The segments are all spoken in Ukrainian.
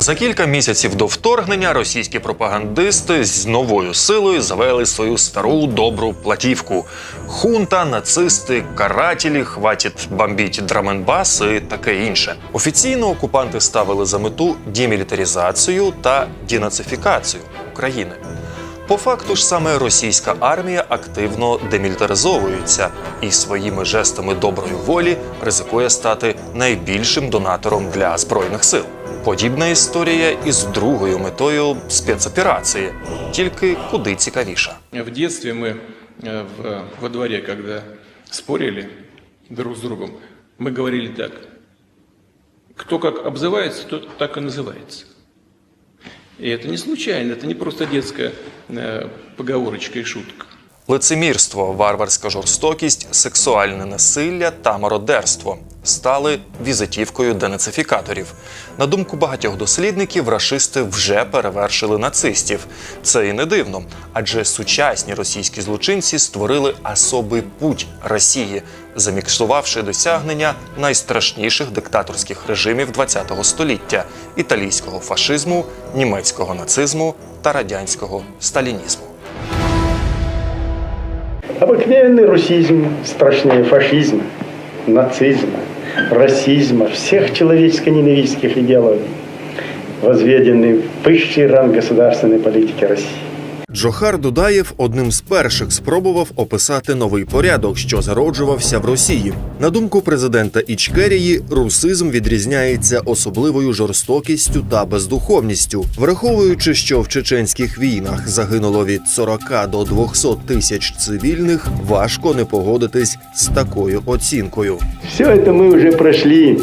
За кілька місяців до вторгнення російські пропагандисти з новою силою завели свою стару добру платівку. Хунта, нацисти, карателі, хватить бомбіть драменбас і таке інше. Офіційно окупанти ставили за мету демілітаризацію та денацифікацію України. По факту ж саме російська армія активно демілітаризовується і своїми жестами доброї волі ризикує стати найбільшим донатором для збройних сил. Подібна історія із другою метою спецоперації, тільки куди цікавіша. В детстве мы э, в, во дворе, когда спорили друг с другом, мы говорили так. Кто как обзывается, тот так и называется. И это не случайно, это не просто детская э, поговорочка и шутка. Лицемірство, варварська жорстокість, сексуальне насилля та мародерство стали візитівкою денацифікаторів. На думку багатьох дослідників, рашисти вже перевершили нацистів. Це і не дивно, адже сучасні російські злочинці створили особий путь Росії, заміксувавши досягнення найстрашніших диктаторських режимів ХХ століття італійського фашизму, німецького нацизму та радянського сталінізму. Обыкновенный русизм страшнее фашизма, нацизма, расизма, всех человеческо-ненавистских идеологий, возведенный в высший ранг государственной политики России. Джохар Дудаєв одним з перших спробував описати новий порядок, що зароджувався в Росії. На думку президента Ічкерії, русизм відрізняється особливою жорстокістю та бездуховністю, враховуючи, що в чеченських війнах загинуло від 40 до 200 тисяч цивільних, важко не погодитись з такою оцінкою. Все это мы уже прошли.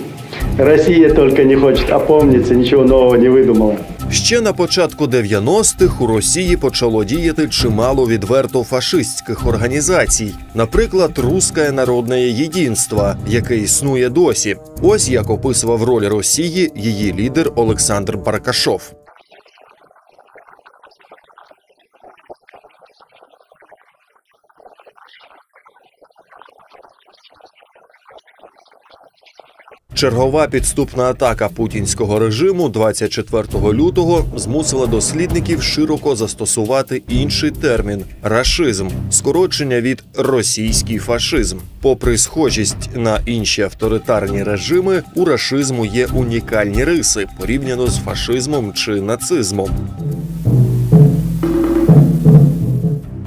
Россия только не хочет опомниться, ничего нового не выдумала. Ще на початку 90-х у Росії почало діяти чимало відверто фашистських організацій, наприклад, Руське народне єдинство, яке існує досі. Ось як описував роль Росії її лідер Олександр Баркашов. Чергова підступна атака путінського режиму 24 лютого змусила дослідників широко застосувати інший термін рашизм, скорочення від російський фашизм. Попри схожість на інші авторитарні режими, у рашизму є унікальні риси порівняно з фашизмом чи нацизмом.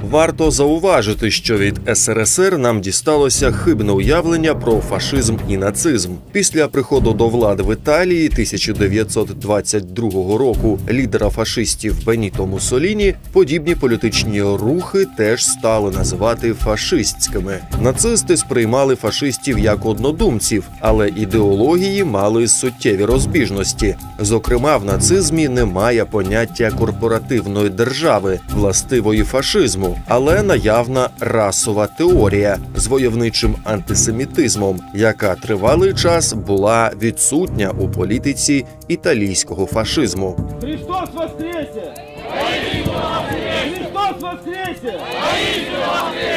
Варто зауважити, що від СРСР нам дісталося хибне уявлення про фашизм і нацизм. Після приходу до влади в Італії 1922 року лідера фашистів Беніто Муссоліні подібні політичні рухи теж стали називати фашистськими. Нацисти сприймали фашистів як однодумців, але ідеології мали суттєві розбіжності. Зокрема, в нацизмі немає поняття корпоративної держави, властивої фашизму, але наявна расова теорія з войовничим антисемітизмом, яка тривалий час була відсутня у політиці італійського фашизму. Христос воскресе! Христос воскресе!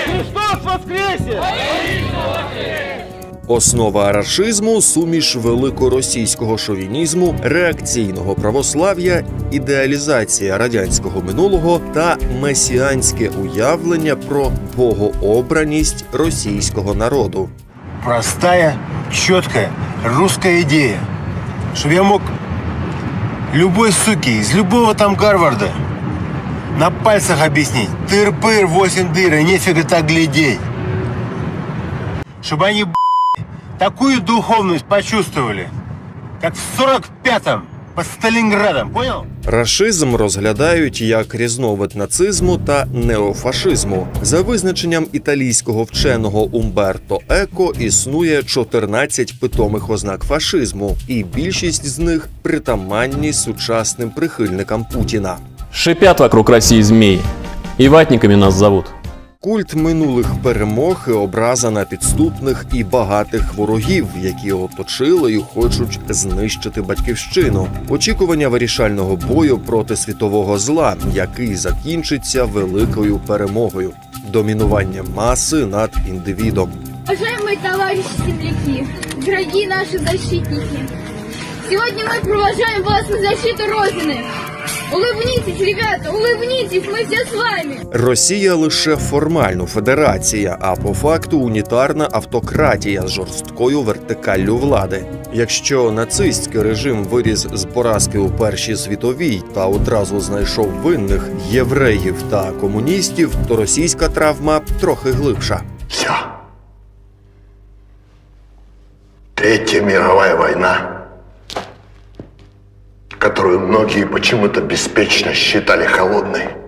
Христос воскресе! Основа рашизму суміш великоросійського шовінізму, реакційного православ'я, ідеалізація радянського минулого та месіанське уявлення про богообраність російського народу. Простая, четкая русская идея. Чтобы я мог любой суки из любого там Гарварда на пальцах объяснить. Тыр-пыр, восемь дыр, и нефига так глядеть. Чтобы они, б***ь, такую духовность почувствовали, как в 45-м под Сталинградом, понял? Рашизм розглядають як різновид нацизму та неофашизму. За визначенням італійського вченого Умберто Еко існує 14 питомих ознак фашизму, і більшість з них притаманні сучасним прихильникам Путіна. Шипят вокруг России змеи. И ватниками нас зовут. Культ минулих перемог і образа на підступних і багатих ворогів, які оточили і хочуть знищити батьківщину. Очікування вирішального бою проти світового зла, який закінчиться великою перемогою, домінування маси над індивідом. Уважаемые товарищи земляки, дорогие наши защитники, Сегодня мы провожаем вас на защиту Родины. Улыбнитесь, ребята, улыбнитесь, мы все с вами. Росія лише формально федерація, а по факту унітарна автократія з жорсткою вертикаллю влади. Якщо нацистський режим виріс з поразки у Першій світовій та одразу знайшов винних євреїв та комуністів, то російська травма трохи глибша. Все. Третья мировая война, которую многие почему-то беспечно считали холодной,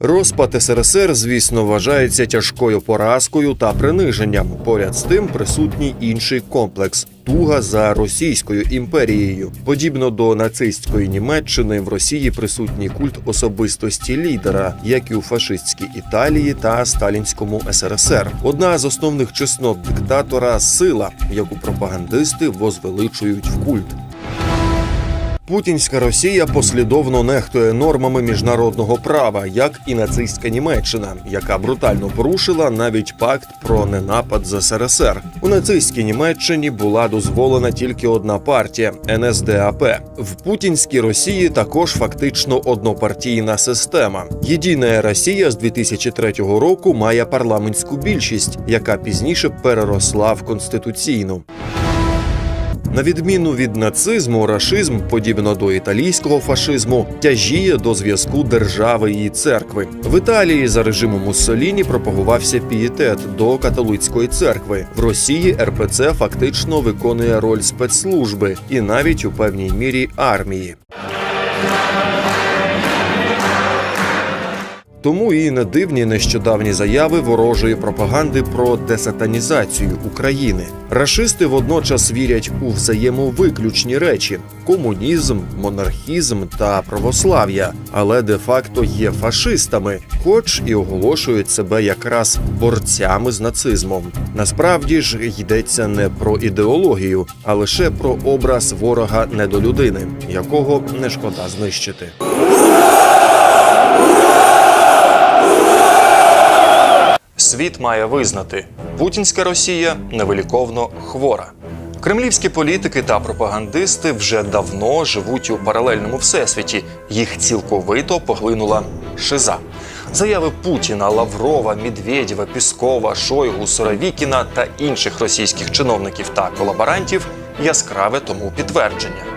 Розпад СРСР, звісно, вважається тяжкою поразкою та приниженням. Поряд з тим присутній інший комплекс туга за Російською імперією. Подібно до нацистської Німеччини, в Росії присутній культ особистості лідера, як і у фашистській Італії та сталінському СРСР. Одна з основних чеснот диктатора сила, яку пропагандисти возвеличують в культ. Путінська Росія послідовно нехтує нормами міжнародного права, як і нацистська Німеччина, яка брутально порушила навіть пакт про ненапад з СРСР. У нацистській Німеччині була дозволена тільки одна партія НСДАП. В путінській Росії також фактично однопартійна система. Єдина Росія з 2003 року має парламентську більшість, яка пізніше переросла в конституційну. На відміну від нацизму, рашизм, подібно до італійського фашизму, тяжіє до зв'язку держави і церкви. В Італії за режимом Муссоліні пропагувався пієтет до католицької церкви. В Росії РПЦ фактично виконує роль спецслужби і навіть у певній мірі армії. Тому і не дивні нещодавні заяви ворожої пропаганди про десатанізацію України. Рашисти водночас вірять у взаємовиключні речі: комунізм, монархізм та православ'я, але де-факто є фашистами, хоч і оголошують себе якраз борцями з нацизмом. Насправді ж йдеться не про ідеологію, а лише про образ ворога недолюдини, якого не шкода знищити. Світ має визнати, путінська Росія невиліковно хвора. Кремлівські політики та пропагандисти вже давно живуть у паралельному всесвіті. Їх цілковито поглинула шиза. Заяви Путіна, Лаврова, Медведєва, Піскова, Шойгу, Соровікіна та інших російських чиновників та колаборантів яскраве тому підтвердження.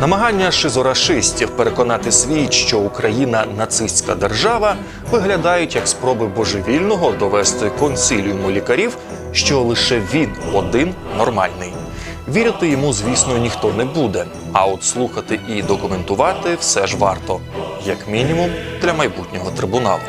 Намагання шизорашистів переконати світ, що Україна нацистська держава, виглядають як спроби божевільного довести консиліуму лікарів, що лише він один нормальний. Вірити йому, звісно, ніхто не буде. А от слухати і документувати все ж варто, як мінімум для майбутнього трибуналу.